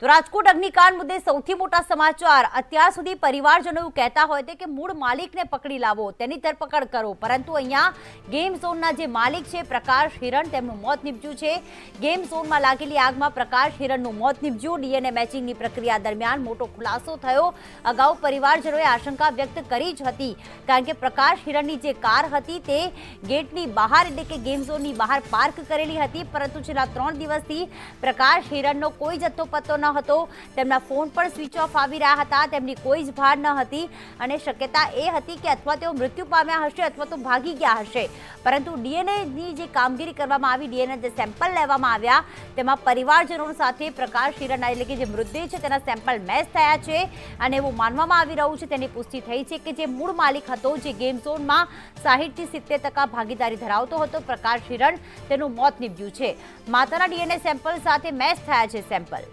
તો રાજકોટ અગ્નિકાંડ મુદ્દે સૌથી મોટા સમાચાર. અત્યાર સુધી પરિવારજનો એવું કહેતા હોય તે કે મૂળ માલિકને પકડી લાવો, તેની ધરપકડ કરો. પરંતુ અહીંયા ગેમ ઝોનના જે માલિક છે પ્રકાશ હિરણ, તેમનું મોત નીપજ્યું છે. ગેમ ઝોનમાં લાગેલી આગમાં પ્રકાશ હિરણનું મોત નીપજ્યું. ડીએનએ મેચિંગની પ્રક્રિયા દરમિયાન મોટો ખુલાસો થયો. અગાઉ પરિવારજનોએ આશંકા વ્યક્ત કરી જ હતી, કારણ કે પ્રકાશ હિરણની જે કાર હતી તે ગેટની બહાર, એટલે કે ગેમ ઝોનની બહાર પાર્ક કરેલી હતી. પરંતુ છેલ્લા ત્રણ દિવસથી પ્રકાશ હિરણનો કોઈ જથ્થો પત્તો ન હતો. તેમના ફોન પણ સ્વિચ ઓફ આવી રહ્યા હતા. તેમની કોઈ જ ભાર ન હતી અને શક્યતા એ હતી કે અથવા તેઓ મૃત્યુ પામ્યા હશે અથવા તો ભાગી ગયા હશે. પરંતુ ડીએનએની જે કામગીરી કરવામાં આવી ડીએનએ જે સેમ્પલ લેવામાં આવ્યા, તેમાં પરિવારજનો સાથે પ્રકાશ હિરણના એટલે કે જે મૃતદેહ છે, તેના સેમ્પલ મેચ થયા છે અને એવું માનવામાં આવી રહ્યું છે. તેની પુષ્ટિ થઈ છે કે જે મૂળ માલિક હતો, જે ગેમ ઝોનમાં સાહીઠથી સિત્તેર ટકા ભાગીદારી ધરાવતો હતો, પ્રકાશ હિરણ તેનું મોત નીપજ્યું છે. માતાના ડીએનએ સેમ્પલ સાથે મેચ થયા છે સેમ્પલ.